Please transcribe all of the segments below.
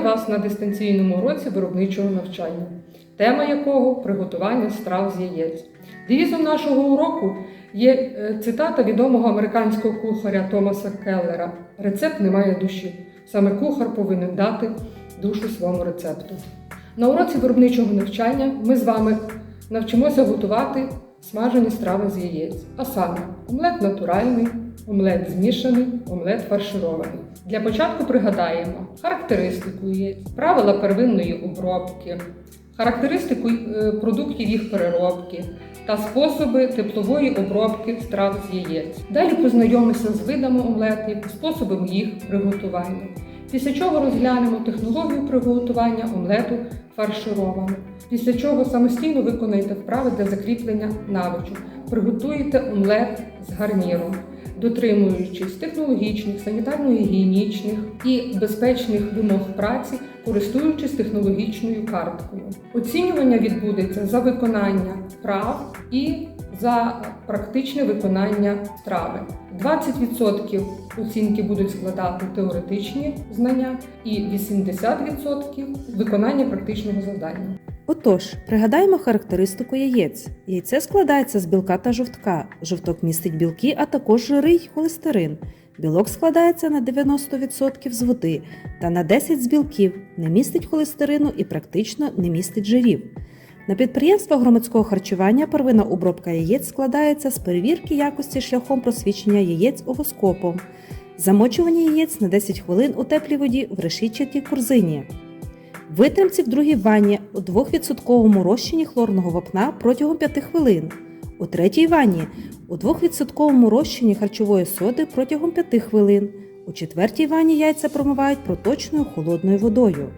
Вітаю вас на дистанційному уроці виробничого навчання, тема якого приготування страв з яєць. Девізом нашого уроку є е, цитата відомого американського кухаря Томаса Келлера: Рецепт не має душі. Саме кухар повинен дати душу своєму рецепту. На уроці виробничого навчання ми з вами навчимося готувати смажені страви з яєць, а саме омлет натуральний, омлет змішаний, омлет фарширований. Для початку пригадаємо характеристику яєць, правила первинної обробки, характеристику е, продуктів їх переробки та способи теплової обробки страв з яєць. Далі познайомимося з видами омлетів, способом їх приготування. Після чого розглянемо технологію приготування омлету фаршированого. Після чого самостійно виконаєте вправи для закріплення навичок. Приготуєте омлет з гарніром, дотримуючись технологічних, санітарно-гігієнічних і безпечних вимог праці, користуючись технологічною карткою. Оцінювання відбудеться за виконання вправ і за практичне виконання страви. 20% оцінки будуть складати теоретичні знання і 80% виконання практичного завдання. Отож, пригадаємо характеристику яєць. Яйце складається з білка та жовтка. Жовток містить білки, а також жири й холестерин. Білок складається на 90% з води та на 10% з білків, не містить холестерину і практично не містить жирів. На підприємствах громадського харчування первинна обробка яєць складається з перевірки якості шляхом просвічення яєць овоскопом, замочування яєць на 10 хвилин у теплій воді в решітчатій корзині. Витримці в другій ванні у 2% розчині хлорного вапна протягом 5 хвилин. У третій ванні у 2% розчині харчової соди протягом 5 хвилин. У четвертій ванні яйця промивають проточною холодною водою.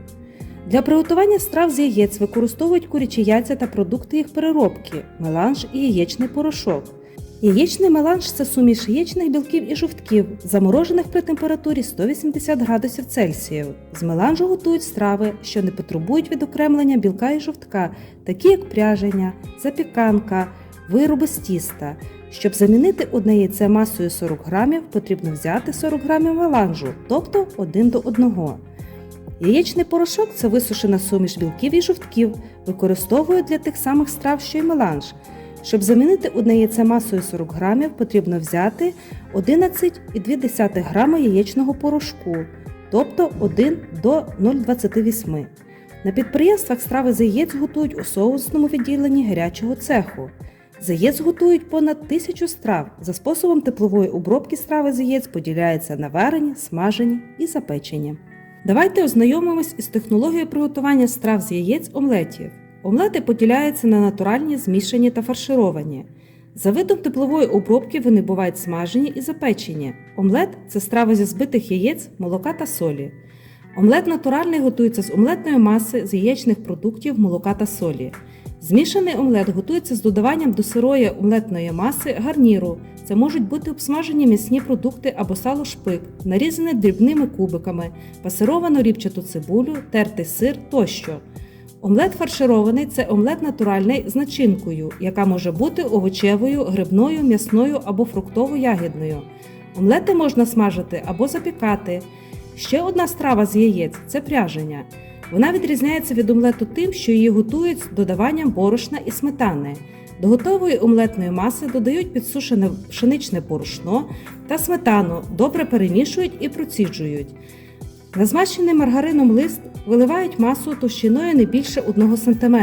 Для приготування страв з яєць використовують курячі яйця та продукти їх переробки, меланж і яєчний порошок. Яєчний меланж це суміш яєчних білків і жовтків, заморожених при температурі 180 градусів Цельсію. З меланжу готують страви, що не потребують відокремлення білка і жовтка, такі як пряження, запіканка, вироби з тіста. Щоб замінити одне яйце масою 40 грамів, потрібно взяти 40 грамів меланжу, тобто 1 до 1. Яєчний порошок це висушена суміш білків і жовтків, використовують для тих самих страв, що й меланж. Щоб замінити одне яйце масою 40 грамів, потрібно взяти 11,2 грама яєчного порошку, тобто 1 до 0,28. На підприємствах страви з яєць готують у соусному відділенні гарячого цеху. З яєць готують понад тисячу страв. За способом теплової обробки страви з яєць поділяються на варені, смажені і запечені. Давайте ознайомимось із технологією приготування страв з яєць омлетів. Омлети поділяються на натуральні, змішані та фаршировані. За видом теплової обробки вони бувають смажені і запечені. Омлет це страва зі збитих яєць, молока та солі. Омлет натуральний готується з омлетної маси, з яєчних продуктів, молока та солі. Змішаний омлет готується з додаванням до сирої омлетної маси гарніру. Це можуть бути обсмажені м'ясні продукти або сало шпик, нарізане дрібними кубиками, пасировану рібчату цибулю, тертий сир тощо. Омлет фарширований це омлет натуральний з начинкою, яка може бути овочевою, грибною, м'ясною або фруктово-ягідною. Омлети можна смажити або запікати. Ще одна страва з яєць це пряження. Вона відрізняється від омлету тим, що її готують з додаванням борошна і сметани. До готової омлетної маси додають підсушене пшеничне борошно та сметану, добре перемішують і проціджують. На змащений маргарином лист виливають масу товщиною не більше 1 см,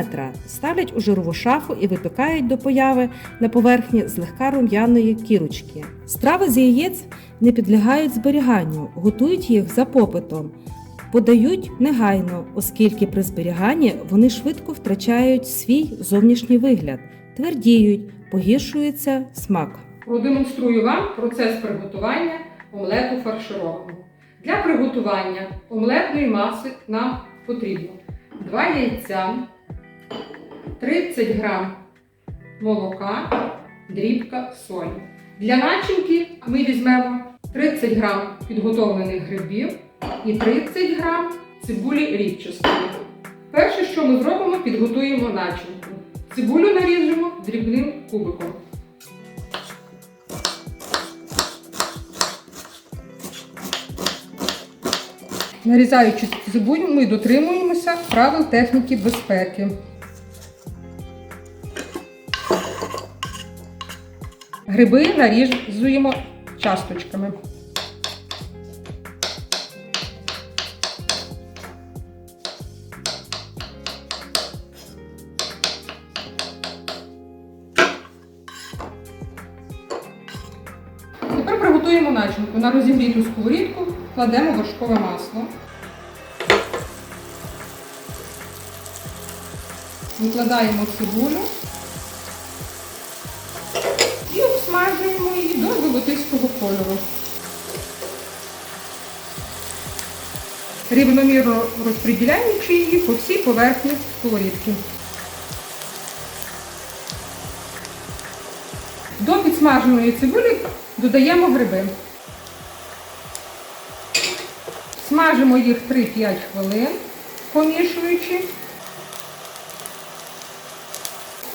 ставлять у жирову шафу і випікають до появи на поверхні злегка рум'яної кірочки. Страви з яєць не підлягають зберіганню, готують їх за попитом. Подають негайно, оскільки при зберіганні вони швидко втрачають свій зовнішній вигляд, твердіють, погіршується смак. Продемонструю вам процес приготування омлету фаршированого. Для приготування омлетної маси нам потрібно 2 яйця, 30 грам молока, дрібка солі. Для начинки ми візьмемо 30 грам підготовлених грибів і 30 грам цибулі рівчастої. Перше, що ми зробимо, підготуємо начинку. Цибулю наріжемо дрібним кубиком. Нарізаючи цибулю, ми дотримуємося правил техніки безпеки. Гриби нарізуємо часточками. Тепер приготуємо начинку. На розігріту сковорідку кладемо вершкове масло. Викладаємо цибулю і обсмажуємо її до золотистого кольору. Рівномірно розподіляючи її по всій поверхні сковорідки. До підсмаженої цибулі додаємо гриби. Смажимо їх 3-5 хвилин, помішуючи,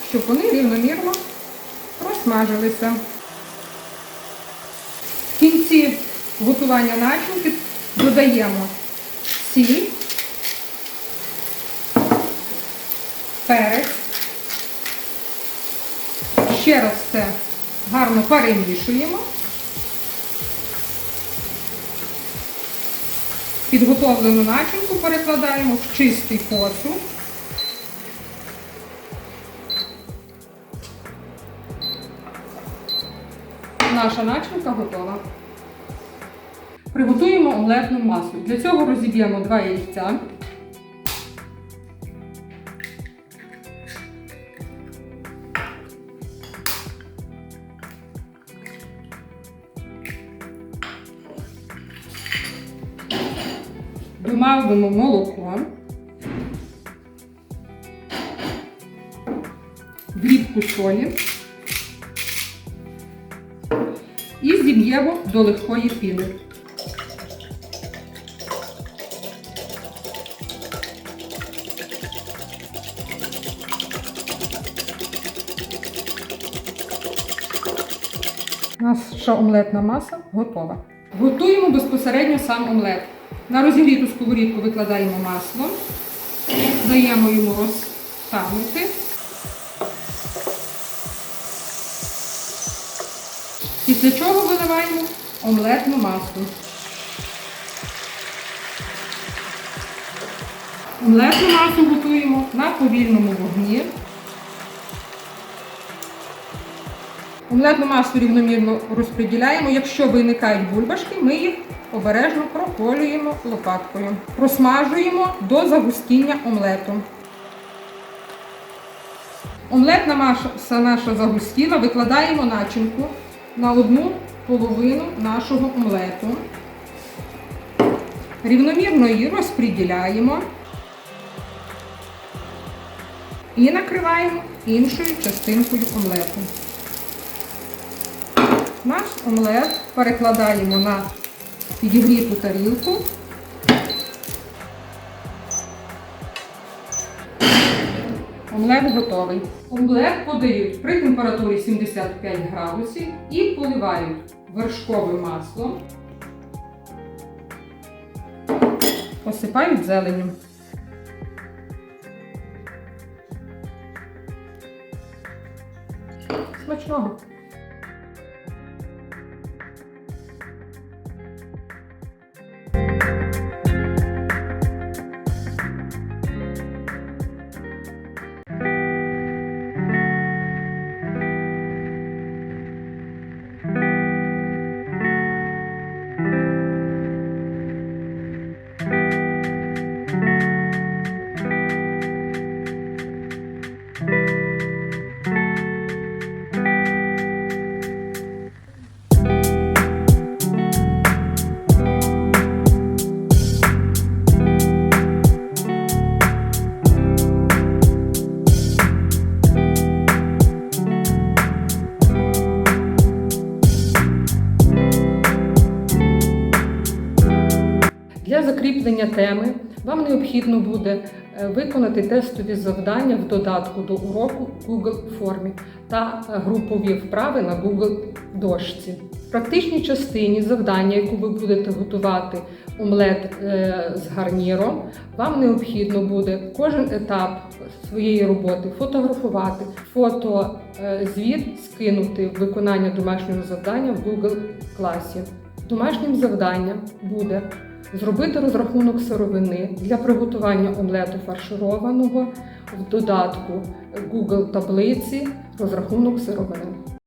щоб вони рівномірно просмажилися. В кінці готування начинки додаємо сіль, перець. Ще раз це гарно перемішуємо. Підготовлену начинку перекладаємо в чистий посуд. Наша начинка готова. Приготуємо омлетну масу. Для цього розіб'ємо два яйця. Домавимо молоко, дрібку солі і зіб'ємо до легкої піни. Наша омлетна маса готова. Готуємо безпосередньо сам омлет. На розігріту сковорідку викладаємо масло, даємо йому розтанути. Після чого виливаємо омлетну масу. Омлетну масу готуємо на повільному вогні. Омлетну масу рівномірно розподіляємо. Якщо виникають бульбашки, ми їх обережно проколюємо лопаткою. Просмажуємо до загустіння омлету. Омлетна маса наша загустіла, викладаємо начинку на одну половину нашого омлету. Рівномірно її розподіляємо і накриваємо іншою частинкою омлету. Наш омлет перекладаємо на підігріту тарілку. Омлет готовий. Омлет подають при температурі 75 градусів і поливають вершковим маслом. Посипають зеленню. Смачного! Для закріплення теми вам необхідно буде е, виконати тестові завдання в додатку до уроку Google формі та е, групові вправи на Google дошці. В практичній частині завдання, яку ви будете готувати омлет е, з гарніром, вам необхідно буде кожен етап своєї роботи фотографувати, фото звіт скинути в виконання домашнього завдання в Google класі. Домашнім завданням буде зробити розрахунок сировини для приготування омлету фаршированого в додатку Google таблиці розрахунок сировини.